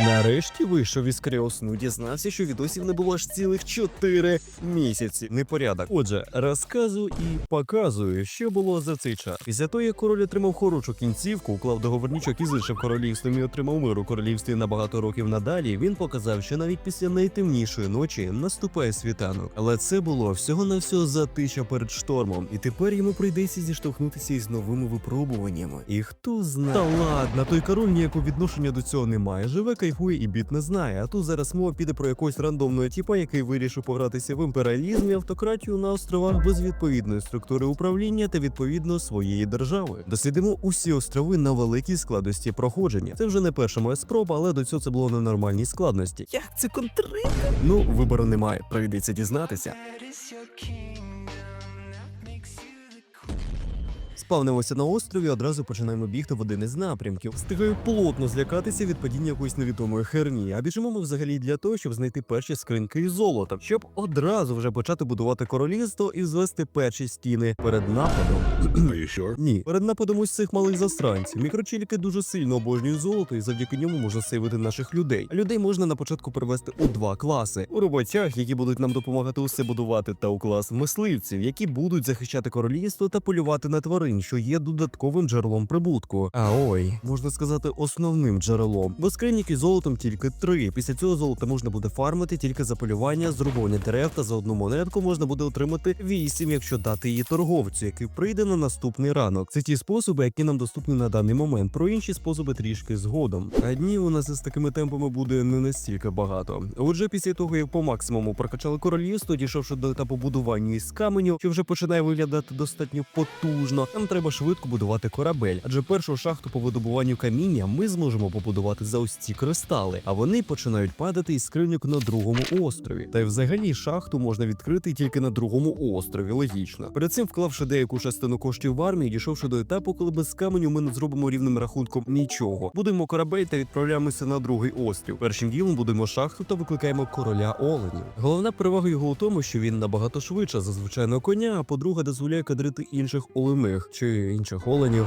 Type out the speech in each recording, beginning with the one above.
Нарешті вийшов із кріосну, дізнався, що відосів не було аж цілих 4 місяці. Непорядок. Отже, розказую і показую, що було за цей час. Після того, як король отримав хорошу кінцівку, уклав договорнічок із іншим королівством і отримав мир у королівстві на багато років надалі. Він показав, що навіть після найтемнішої ночі наступає світанок. Але це було всього на всього за затища перед штормом, і тепер йому прийдеться зіштовхнутися із новими випробуваннями. І хто знає. Та ладно, той король ніякого відношення до цього не має. Живе, кайфує і біт не знає. А тут зараз мова піде про якогось рандомного тіпа, який вирішив погратися в імперіалізм і автократію на островах без відповідної структури управління та відповідно своєї держави. Дослідимо усі острови на великій складності проходження. Це вже не перша моя спроба, але до цього це було на нормальній складності. Як це контрити? Ну, вибору немає. Прийдеться дізнатися. Спавнимося на острові, одразу починаємо бігти в один із напрямків. Встигаю плотно злякатися від падіння якоїсь невідомої херні. А біжимо ми взагалі для того, щоб знайти перші скриньки із золота, щоб одразу вже почати будувати королівство і звести перші стіни перед нападом. Sure? Ні, перед нападом ось цих малих засранців. Мікрочіліки дуже сильно обожнюють золото, і завдяки ньому можна сейвити наших людей. Людей можна на початку перевести у два класи: у роботях, які будуть нам допомагати усе будувати, та у клас мисливців, які будуть захищати королівство та полювати на тварин, що є додатковим джерелом прибутку. А ой, можна сказати, основним джерелом. Бо скриньки золотом тільки три. Після цього золота можна буде фармити тільки за полювання, зрубування дерев та за одну монетку можна буде отримати вісім, якщо дати її торговцю, який прийде на наступний ранок. Це ті способи, які нам доступні на даний момент. Про інші способи трішки згодом. А днів у нас із такими темпами буде не настільки багато. Отже, після того, як по максимуму прокачали королівство, дійшовши до етапу будування із каменю, що вже починає виглядати достатньо потужно, нам треба швидко будувати корабель. Адже першу шахту по видобуванню каміння ми зможемо побудувати за ось ці кристали, а вони починають падати із скриньок на другому острові. Та й взагалі шахту можна відкрити тільки на другому острові. Логічно. Перед цим вклавши деяку частину коштів в армії, дійшовши до етапу, коли без каменю ми не зробимо рівним рахунком нічого. Будемо корабель та відправляємося на другий острів. Першим ділом будемо шахту та викликаємо короля оленів. Головна перевага його у тому, що він набагато швидше за звичайного коня, а по-друге, дозволяє кадрити інших олених чи інших оленів.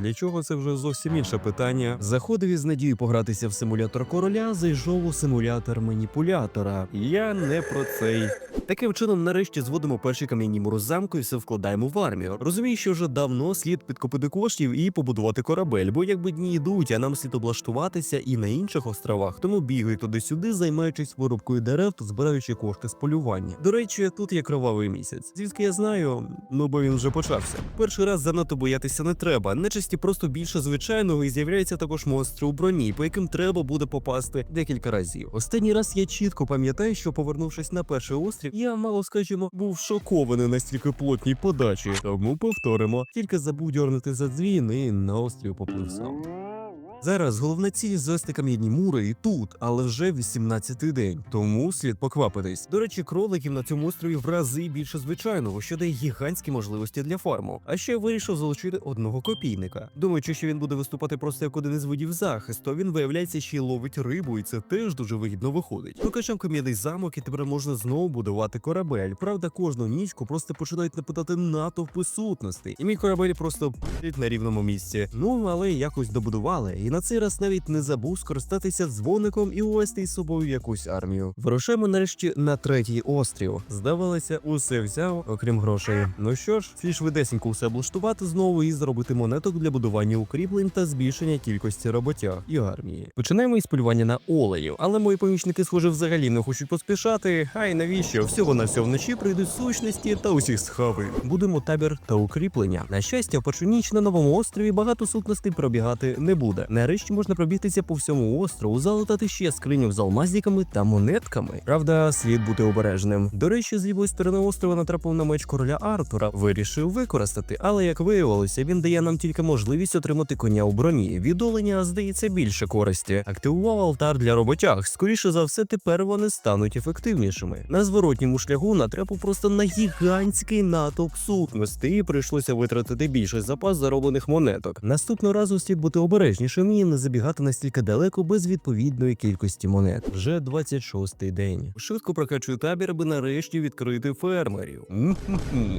Для чого це вже зовсім інше питання. Заходив із надією погратися в симулятор короля, зайшов у симулятор маніпулятора. Я не про цей. Таким чином, нарешті зводимо перші кам'яні мури з замку і все вкладаємо в армію. Розумію, що вже давно слід підкопити коштів і побудувати корабель, бо якби дні йдуть, а нам слід облаштуватися і на інших островах, тому бігаю туди-сюди, займаючись вирубкою дерев збираючи кошти з полювання. До речі, тут є кровавий місяць. Звідки я знаю? Ну бо він вже почався. Перший раз занадто боятися не треба. Нечисті просто більше звичайного і з'являються також монстри у броні, по яким треба буде попасти декілька разів. Останній раз я чітко пам'ятаю, що повернувшись на перший острів, я мало скажімо, був шокований настільки плотній подачі. Тому повторимо. Тільки забув дьорнути за дзвін і на острів поплив сам. Зараз головна ціль звести кам'яні мури і тут, але вже 18-й день, тому слід поквапитись. До речі, кроликів на цьому острові в рази більше звичайного, що дає гігантські можливості для фарму. А ще вирішив залучити одного копійника. Думаючи, що він буде виступати просто як один із видів захисту, він виявляється ще й ловить рибу, і це теж дуже вигідно виходить. Покачав кам'яний замок, і тепер можна знову будувати корабель. Правда, кожну нічку просто починають напитати натовпи сутностей, і мій корабель просто на рівному місці. Ну але якось добудували. І на цей раз навіть не забув скористатися дзвоником і увести із собою якусь армію. Вирушаємо нарешті на третій острів. Здавалося, усе взяв, окрім грошей. Ну що ж, слід швидесенько усе облаштувати знову і зробити монеток для будування укріплень та збільшення кількості роботяг і армії. Починаємо із полювання на оленів, але мої помічники, схоже, взагалі не хочуть поспішати. Ай навіщо? Всього на все вночі прийдуть сущності та усіх схави. Будемо табір та укріплення. На щастя, першу ніч на новому острові багато сутностей пробігати не буде. Нарешті можна пробігтися по всьому острову, залутати ще скриню з алмазиками та монетками. Правда, слід бути обережним. До речі, з лівої сторони острова натрапив на меч короля Артура. Вирішив використати, але як виявилося, він дає нам тільки можливість отримати коня у броні. Від здається, більше користі. Активував алтар для роботяг. Скоріше за все, тепер вони стануть ефективнішими. На зворотньому шляху натрапив просто на гігантський натовп сутностей. і Прийшлося витратити більший запас зароблених монеток. Наступного разу слід бути обережнішим вміє не забігати настільки далеко без відповідної кількості монет. Вже 26-й день. Швидко прокачую табір, аби нарешті відкрити фермерів.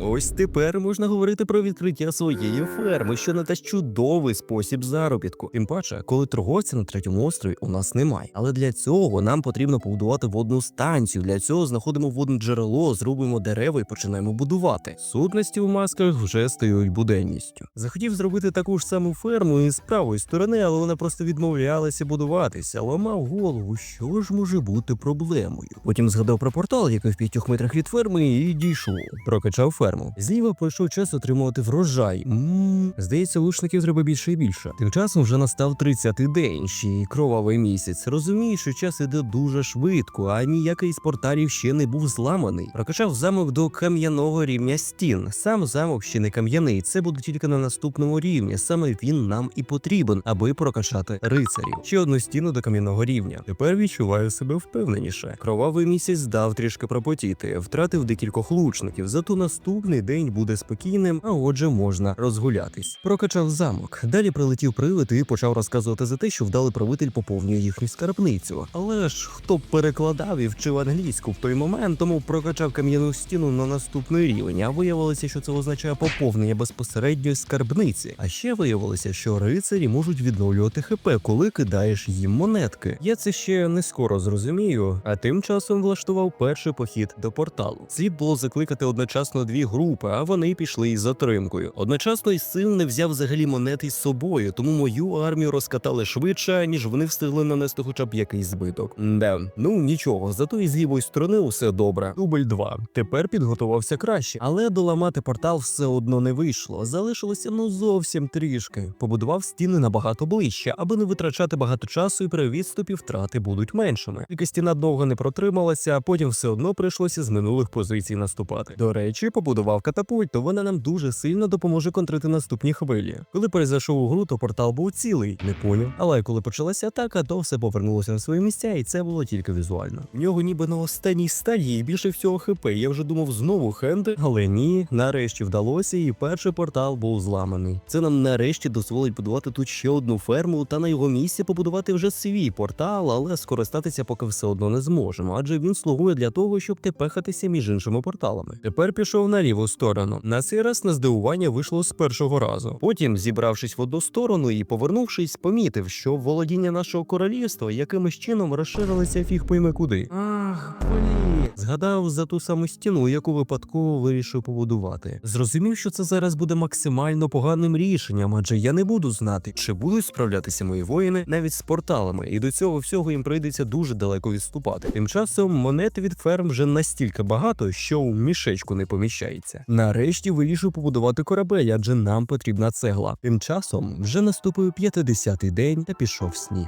Ось тепер можна говорити про відкриття своєї ферми, що надасть чудовий спосіб заробітку. Тим паче, коли торговця на третьому острові у нас немає. Але для цього нам потрібно побудувати водну станцію. Для цього знаходимо водне джерело, зробимо дерева і починаємо будувати. Сутності у масках вже стають буденністю. Захотів зробити таку ж саму ферму і з правої сторони, але вона просто відмовлялася будуватися. Ламав голову, що ж може бути проблемою. Потім згадав про портал, який в п'ятьох метрах від ферми, і дійшов. Прокачав ферму. Зліва пройшов час отримувати врожай. Мм, здається, лучників треба більше і більше. Тим часом вже настав 30-й день, ще й кровавий місяць. Розумію, що час іде дуже швидко, а ніякий з порталів ще не був зламаний. Прокачав замок до кам'яного рівня стін. Сам замок ще не кам'яний. Це буде тільки на наступному рівні. Саме він нам і потрібен, аби прокачати рицарів. Ще одну стіну до кам'яного рівня. Тепер відчуваю себе впевненіше. Кровавий місяць дав трішки пропотіти, втратив декількох лучників. Зато наступний день буде спокійним, а отже, можна розгулятись. Прокачав замок. Далі прилетів привид і почав розказувати за те, що вдалий правитель поповнює їхню скарбницю. Але ж хто б перекладав і вчив англійську в той момент, тому прокачав кам'яну стіну на наступний рівень. А виявилося, що це означає поповнення безпосередньої скарбниці. А ще виявилося, що рицарі можуть відновлювати хп, коли кидаєш їм монетки. Я це ще не скоро зрозумію. А тим часом влаштував перший похід до порталу. Слід було закликати одночасно дві групи, а вони пішли із затримкою. Одночасно й сил не взяв взагалі монети з собою, тому мою армію розкатали швидше, ніж вони встигли нанести хоча б якийсь збиток. Да, ну нічого, зато і з лівої сторони усе добре. Дубль 2. Тепер підготувався краще, але доламати портал все одно не вийшло. Залишилося ну зовсім трішки. Побудував стіни набагато ближче, аби не витрачати багато часу, і при відступі втрати будуть меншими. Тільки стіна довго не протрималася, а потім все одно прийшлося з минулих позицій наступати. До речі, побудував катапульт, то вона нам дуже сильно допоможе контрити наступні хвилі. Коли перезайшов у гру, то портал був цілий, не поняв. Але коли почалася атака, то все повернулося на свої місця, і це було тільки візуально. В нього ніби на останній стадії більше всього хп. Я вже думав знову хенди, але ні, нарешті вдалося, і перший портал був зламаний. Це нам нарешті дозволить будувати тут ще одну ферму, та на його місці побудувати вже свій портал, але скористатися поки все одно не зможемо, адже він слугує для того, щоб тепехатися між іншими порталами. Тепер пішов на ліву сторону. На цей раз на здивування вийшло з першого разу. Потім, зібравшись в одну сторону і повернувшись, помітив, що володіння нашого королівства якимось чином розширилися фіг пойме куди. Ах, блін. Згадав за ту саму стіну, яку випадково вирішив побудувати. Зрозумів, що це зараз буде максимально поганим рішенням, адже я не буду знати, чи будуть справлятися мої воїни навіть з порталами, і до цього всього їм прийдеться дуже далеко відступати. Тим часом монет від ферм вже настільки багато, що у мішечку не поміщається. Нарешті вирішив побудувати корабель, адже нам потрібна цегла. Тим часом вже наступив 50-й день та пішов сніг.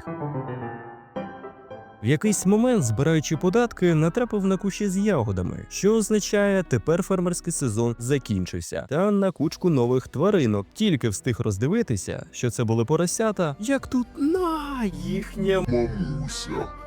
В якийсь момент, збираючи податки, натрапив на кущі з ягодами, що означає, тепер фермерський сезон закінчився. Та на кучку нових тваринок тільки встиг роздивитися, що це були поросята, як тут на їхня Мамуся.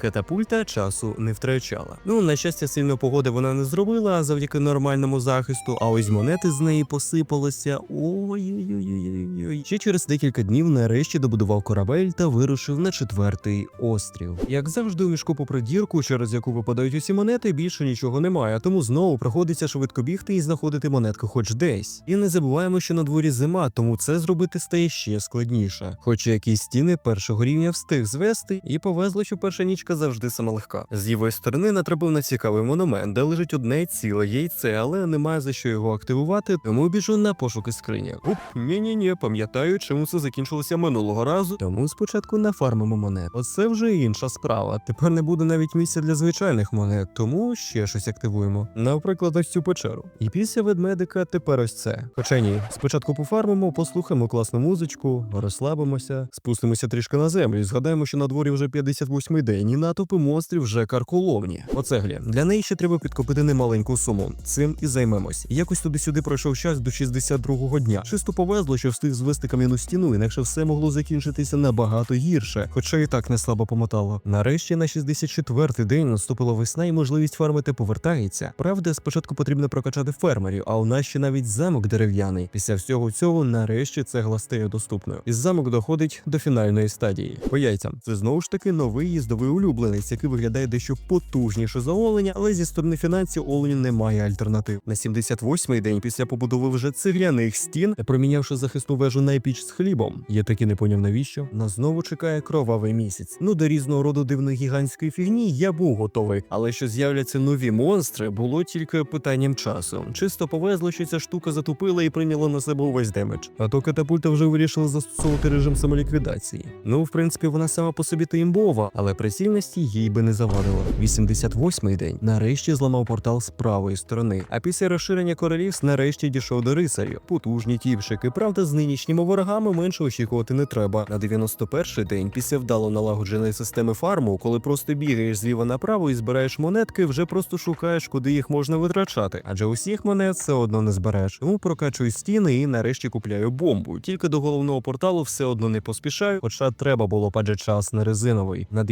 Катапульта часу не втрачала. Ну, на щастя, сильно погоди вона не зробила завдяки нормальному захисту, а ось монети з неї посипалися. Ой-ой-ой. Ще через декілька днів нарешті добудував корабель та вирушив на четвертий острів. Як завжди, у мішку попри дірку, через яку випадають усі монети, більше нічого немає, тому знову приходиться швидко бігти і знаходити монетку хоч десь. І не забуваємо, що на дворі зима, тому це зробити стає ще складніше. Хоча якісь стіни першого рівня встиг звести, і повезло, що перша нічка завжди сама легка. З лівої сторони натрапив на цікавий монумент, де лежить одне ціле яйце, але немає за що його активувати, тому біжу на пошуки скриня. Оп, ні ні пам'ятаю, чому це закінчилося минулого разу. Тому спочатку нафармимо монет. Оце вже інша справа. Тепер не буде навіть місця для звичайних монет, тому ще щось активуємо. Наприклад, ось цю печеру. І після ведмедика тепер ось це. Хоча ні, спочатку пофармимо, послухаємо класну музичку, розслабимося, спустимося трішки на землю і згадаємо, що на дворі вже 58-й день натовпи монстрів вже карколомні. Оцеглі. Для неї ще треба підкопити немаленьку суму. Цим і займемось. Якось туди-сюди пройшов час до 62-го дня. Чисто повезло, що встиг звести кам'яну стіну, інакше все могло закінчитися набагато гірше, хоча і так не слабо помотало. Нарешті на 64-й день наступила весна і можливість фармити повертається. Правда, спочатку потрібно прокачати фермерів, а у нас ще навіть замок дерев'яний. Після всього цього, нарешті, цегла стає доступною. І замок доходить до фінальної стадії. По яйцям це знову ж таки новий їздовий улюбленець, який виглядає дещо потужніше за оленя, але зі сторони фінансів оленю немає альтернатив. На 78-й день після побудови вже цегляних стін, промінявши захисну вежу на піч з хлібом. Я таки не поняв навіщо. Нас знову чекає кровавий місяць. Ну до різного роду дивної гігантської фігні я був готовий, але що з'являться нові монстри, було тільки питанням часу. Чисто повезло, що ця штука затупила і прийняла на себе увесь демедж. А то катапульта вже вирішила застосовувати режим самоліквідації. Ну, в принципі, вона сама по собі то імбова, але прицільності їй би не завадило. 88-й день нарешті зламав портал з правої сторони. А після розширення королівств нарешті дійшов до рицарів. Потужні тіпшики. Правда, з нинішніми ворогами менше очікувати не треба. На 91-й день, після вдало налагодженої системи фарму, коли просто бігаєш зліва направо і збираєш монетки, вже просто шукаєш, куди їх можна витрачати. Адже усіх монет все одно не збереш. Тому прокачую стіни і нарешті купляю бомбу. Тільки до головного порталу все одно не поспішаю, хоча треба було, адже час не резиновий. На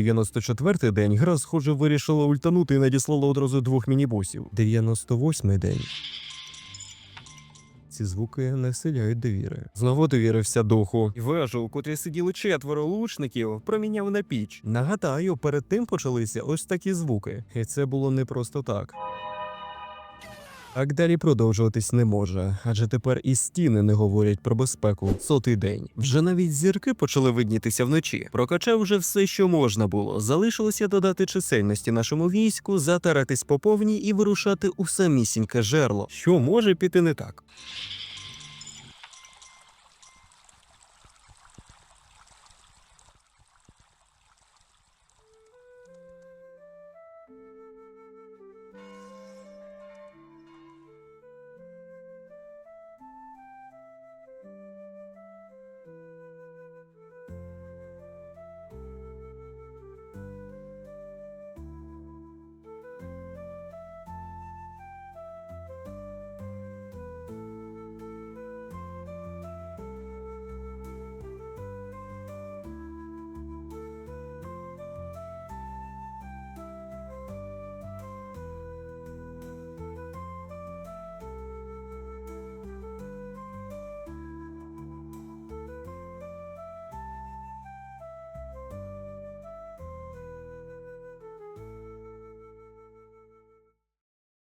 94-й день гра, схоже, вирішила ультанути і надіслала одразу двох мінібосів. 98-й день. Ці звуки не вселяють довіри. Знову довірився духу. Вежу, у котрій сиділи четверо лучників, проміняв на піч. Нагадаю, перед тим почалися ось такі звуки, і це було не просто так. Так далі продовжуватись не може, адже тепер і стіни не говорять про безпеку. Сотий день. Вже навіть зірки почали виднітися вночі. Прокачав вже все, що можна було. Залишилося додати чисельності нашому війську, затаратись по повній і вирушати у самісіньке жерло. Що може піти не так?